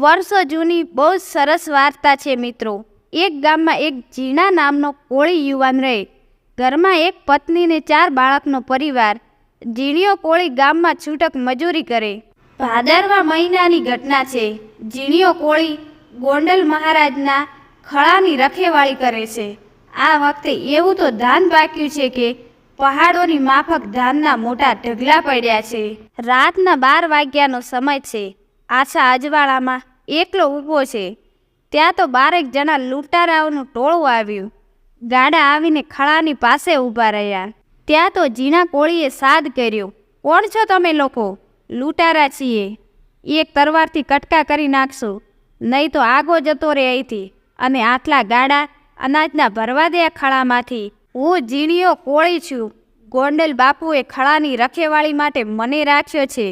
વર્ષો જૂની બહુ સરસ વાર્તા છે મિત્રો. એક ગામમાં એક જીણા નામનો કોળી યુવાન રહે. ઘરમાં એક પત્નીને ચાર બાળકનો પરિવાર. જીણીઓ કોળી ગામમાં છૂટક મજૂરી કરે. ભાદરવા મહિનાની ઘટના છે. જીણીઓ કોળી ગોંડલ મહારાજના ખળાની રખેવાળી કરે છે. આ વખતે એવું તો ધાન પાક્યું છે કે પહાડોની માફક ધાનના મોટા ઢગલા પડ્યા છે. રાતના બાર વાગ્યાનો સમય છે. આછા અજવાળામાં એકલો ઊભો છે. ત્યાં તો બારેક જણા લૂંટારાઓનું ટોળું આવ્યું. ગાડા આવીને ખળાની પાસે ઊભા રહ્યા. ત્યાં તો જીણા કોળીએ સાદ કર્યો, કોણ છો તમે લોકો? લૂંટારા છીએ. એક તરવારથી કટકા કરી નાખશો. નહીં તો આગો જતો રહે અહીંથી. અને આટલા ગાડા અનાજના ભરવા દે ખળામાંથી. હું જીણીયો કોળી છું. ગોંડલ બાપુએ ખળાની રખેવાળી માટે મને રાખ્યો છે.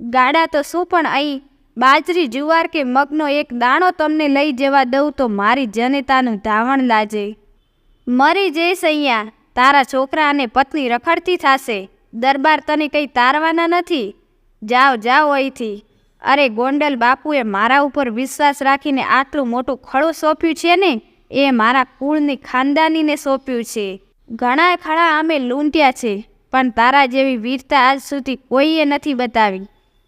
ગાડા તો શું પણ અહીં બાજરી, જુવાર કે મગનો એક દાણો તમને લઈ જવા દઉં તો મારી જનતાનું ધાવણ લાજે. મરી જઈશ અહીંયા. તારા છોકરા અને પત્ની રખડતી થશે. દરબાર તને કંઈ તારવાના નથી. જાઓ જાઓ અહીંથી. અરે ગોંડલ બાપુએ મારા ઉપર વિશ્વાસ રાખીને આટલું મોટું ખડું સોંપ્યું છે ને? એ મારા કુળની ખાનદાનીને સોંપ્યું છે. ઘણા ખડા અમે લૂંટ્યા છે, પણ તારા જેવી વીરતા આજ સુધી કોઈએ નથી બતાવી.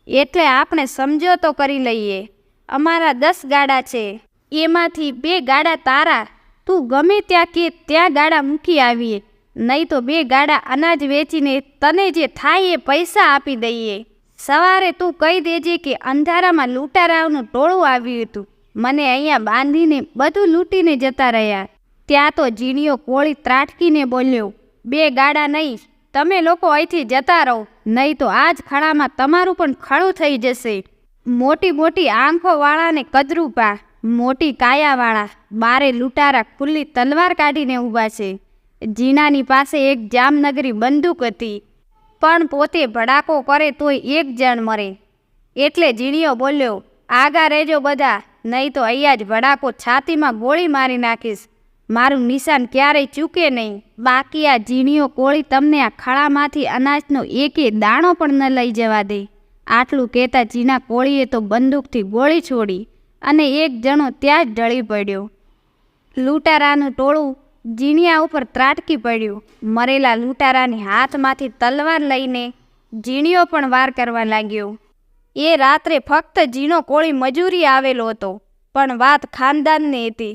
એટલે આપણે સમજોતો કરી લઈએ. અમારા દસ ગાડા છે. એમાંથી બે ગાડા તારા. તું ગમે ત્યાં કે ત્યાં ગાડા મૂકી આવીએ. નહીં તો બે ગાડા અનાજ વેચીને તને જે થાય એ પૈસા આપી દઈએ. સવારે તું કહી દેજે કે અંધારામાં લૂંટારાઓનું ટોળું આવ્યું હતું. મને અહીંયા બાંધીને બધું લૂંટીને જતા રહ્યા. ત્યાં તો જીણીઓ કોળી ત્રાટકીને બોલ્યો, બે ગાડા નહીં તમે લોકો અહીંથી જતા રહો. નહીં તો આ જ ખડામાં તમારું પણ ખડું થઈ જશે. મોટી મોટી આંખોવાળા ને કદરૂપા મોટી કાયાવાળા. બારે લૂંટારા ખુલ્લી તલવાર કાઢીને ઊભા છે. જીણાની પાસે એક જામનગરી બંદૂક હતી. પણ પોતે ભડાકો કરે તોય એક જણ મરે. એટલે જીણીઓ બોલ્યો, આગા રહેજો બધા. નહીં તો અહીંયા જ ભડાકો છાતીમાં ગોળી મારી નાખીશ. મારું નિશાન ક્યારેય ચૂકે નહીં. બાકી આ ઝીણીઓ કોળી તમને આ ખાડામાંથી અનાજનો એકે દાણો પણ ન લઈ જવા દે. આટલું કહેતા ઝીણા કોળીએ તો બંદૂકથી ગોળી છોડી અને એક જણો ત્યાં જ ઢળી પડ્યો. લૂંટારાનું ટોળું ઝીણિયા ઉપર ત્રાટકી પડ્યું. મરેલા લૂંટારાની હાથમાંથી તલવાર લઈને ઝીણીઓ પણ વાર કરવા લાગ્યો. એ રાત્રે ફક્ત ઝીણો કોળી મજૂરી આવેલો હતો, પણ વાત ખાનદાનની હતી.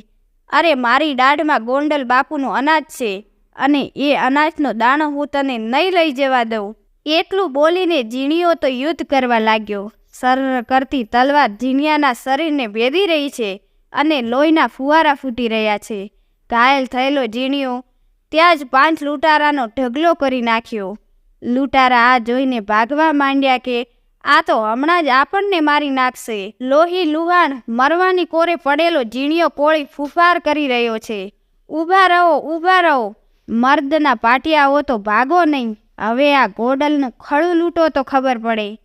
અરે, મારી દાઢમાં ગોંડલ બાપુનું અનાજ છે અને એ અનાજનો દાણો હું તને નહીં લઈ જવા દઉં. એટલું બોલીને ઝીણીઓ તો યુદ્ધ કરવા લાગ્યો. સરળ કરતી તલવાર જીણિયાના શરીરને ભેદી રહી છે અને લોહીના ફુવારા ફૂટી રહ્યા છે. ઘાયલ થયેલો ઝીણીઓ ત્યાં જ પાંચ લૂંટારાનો ઢગલો કરી નાખ્યો. લૂંટારા આ જોઈને ભાગવા માંડ્યા કે આ તો હમણાં જ આપણને મારી નાખશે લોહી લુહાણ મરવાની કોરે પડેલો જીણીયો કોળી ફુફાર કરી રહ્યો છે. ઊભા રહો ઊભા રહો. મર્દના પાટિયાઓ તો ભાગો નહીં. હવે આ ગોડલનું ખળું લૂંટો તો ખબર પડે.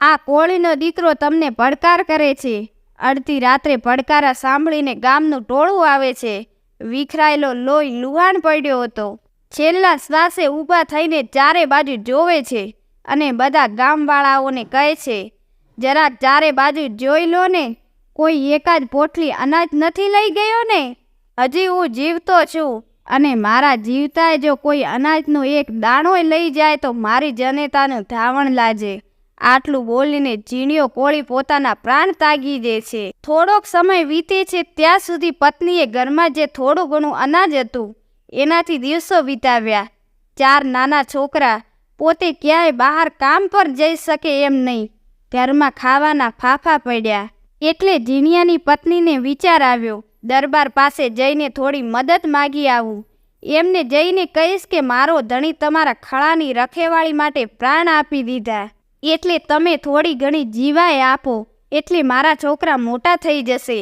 આ કોળીનો દીકરો તમને પડકાર કરે છે. અડધી રાત્રે પડકારા સાંભળીને ગામનું ટોળું આવે છે. વિખરાયેલો લોહી લુહાણ પડ્યો હતો. છેલ્લા શ્વાસે ઊભા થઈને ચારે બાજુ જોવે છે. અને બધા ગામવાળાઓને કહે છે, જરા ચારે બાજુ જોઈ લો ને, કોઈ એકાદ પોટલી અનાજ નથી લઈ ગયો ને? હજી હું જીવતો છું અને મારા જીવતાએ જો કોઈ અનાજનો એક દાણોય લઈ જાય તો મારી જનતાનું ધાવણ લાજે. આટલું બોલીને ઝીણીઓ કોળી પોતાના પ્રાણ તાગી દે છે. થોડોક સમય વીતે છે ત્યાં સુધી પત્નીએ ઘરમાં જે થોડું ઘણું અનાજ હતું, એનાથી દિવસો વિતાવ્યા. ચાર નાના છોકરા પોતે ક્યાંય બહાર કામ પર જઈ શકે એમ નહીં. ઘરમાં ખાવાના ફાફા પડ્યા. એટલે જીણિયાની પત્નીને વિચાર આવ્યો, દરબાર પાસે જઈને થોડી મદદ માગી આવું. એમને જઈને કહીશ કે મારો ધણી તમારા ખળાની રખેવાળી માટે પ્રાણ આપી દીધા. એટલે તમે થોડી ઘણી જીવાય આપો, એટલે મારા છોકરા મોટા થઈ જશે.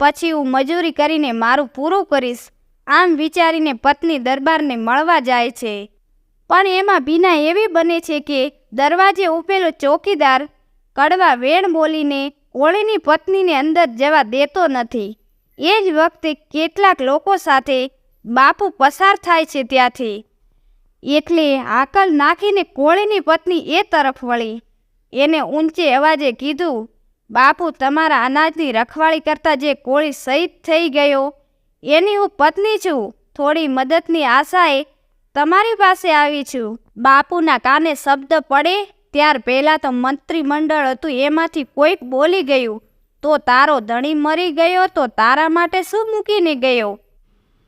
પછી હું મજૂરી કરીને મારું પૂરું કરીશ. આમ વિચારીને પત્ની દરબારને મળવા જાય છે. પણ એમાં ભીના એવી બને છે કે દરવાજે ઊભેલો ચોકીદાર કડવા વેણ બોલીને કોળીની પત્નીને અંદર જવા દેતો નથી. એ જ વખતે કેટલાક લોકો સાથે બાપુ પસાર થાય છે ત્યાંથી. એટલે આકલ નાખીને કોળીની પત્ની એ તરફ વળી. એને ઊંચે અવાજે કીધું, બાપુ, તમારા અનાજની રખવાળી કરતાં જે કોળી શહીદ થઈ ગયો, એની હું પત્ની છું. થોડી મદદની આશાએ તમારી પાસે આવી છું. બાપુના કાને શબ્દ પડે ત્યાર પહેલાં તો મંત્રીમંડળ હતું એમાંથી કોઈક બોલી ગયું. તો તારો ધણી મરી ગયો તો તારા માટે શું મૂકીને ગયો?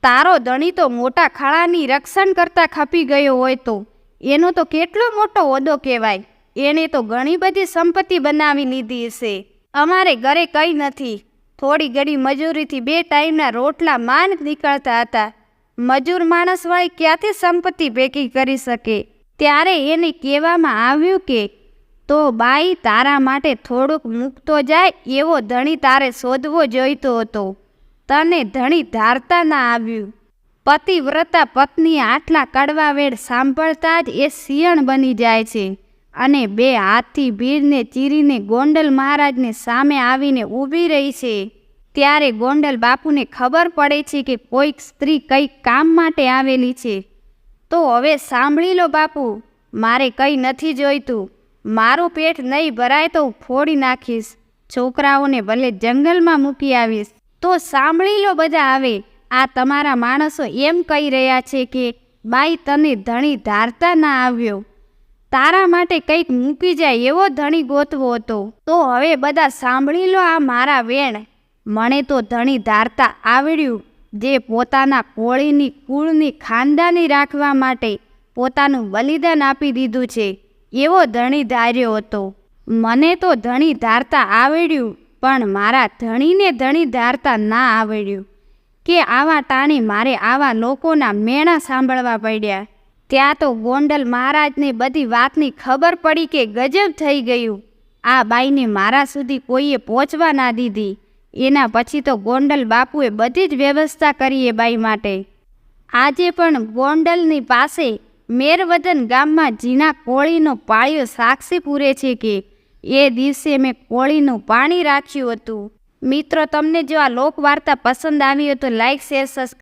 તારો ધણી તો મોટા ખાડાની રક્ષણ કરતાં ખપી ગયો હોય તો. એનો તો કેટલો મોટો હોદ્દો કહેવાય. એણે તો ઘણી બધી સંપત્તિ બનાવી લીધી હશે. અમારે ઘરે કંઈ નથી. થોડી ઘડી મજૂરીથી બે ટાઈમના રોટલા માંડ નીકળતા હતા. મજૂર માણસ હોય ક્યાંથી સંપત્તિ ભેગી કરી શકે? ત્યારે એને કહેવામાં આવ્યું કે, તો બાઈ, તારા માટે થોડુંક મૂકતો જાય એવો ધણી તારે શોધવો જોઈતો હતો. તને ધણી ધારતા ના આવ્યું. પતિવ્રતા પત્ની આટલા કડવા વેડ સાંભળતા જ એ સિયણ બની જાય છે અને બે હાથથી ભીડને ચીરીને ગોંડલ મહારાજને સામે આવીને ઊભી રહી છે. ત્યારે ગોંડલ બાપુને ખબર પડે છે કે કોઈક સ્ત્રી કંઈક કામ માટે આવેલી છે. તો હવે સાંભળી લો બાપુ, મારે કંઈ નથી જોઈતું. મારું પેટ નહીં ભરાય તો હું ફોડી નાખીશ. છોકરાઓને ભલે જંગલમાં મૂકી આવીશ. તો સાંભળી લો બધા આવે આ તમારા માણસો એમ કહી રહ્યા છે કે બાઈ તને ધણી ધારતા ના આવ્યો. તારા માટે કંઈક મૂકી જાય એવો ધણી ગોતવો હતો. તો હવે બધા સાંભળી લો આ મારા વેણ. મને તો ધણી ધારતા આવડ્યું જે પોતાના કોળીની, કુળની ખાનદાની રાખવા માટે પોતાનું બલિદાન આપી દીધું છે. એવો ધણી ધાર્યો હતો. મને તો ધણી ધારતા આવડ્યું, પણ મારા ધણીને ધણી ધારતા ના આવડ્યું. કે આવા ટાણી મારે આવા લોકોના મેણા સાંભળવા પડ્યા. ત્યાં તો ગોંડલ મહારાજને બધી વાતની ખબર પડી કે ગજબ થઈ ગયું. આ બાઈને મારા સુધી કોઈએ પહોંચવા ના દીધી. એના પછી તો ગોંડલ બાપુએ બધી જ વ્યવસ્થા કરી એ બાઈ માટે. આજે પણ ગોંડલની પાસે મેરવદન ગામમાં જીના કોળીનો પાળિયો સાક્ષી પૂરે છે કે એ દિવસે મેં કોળીનું પાણી રાખ્યું હતું. મિત્રો, તમને જો આ લોકવાર્તા પસંદ આવી હોય તો લાઈક શેર સબસ્ક્રાઈબ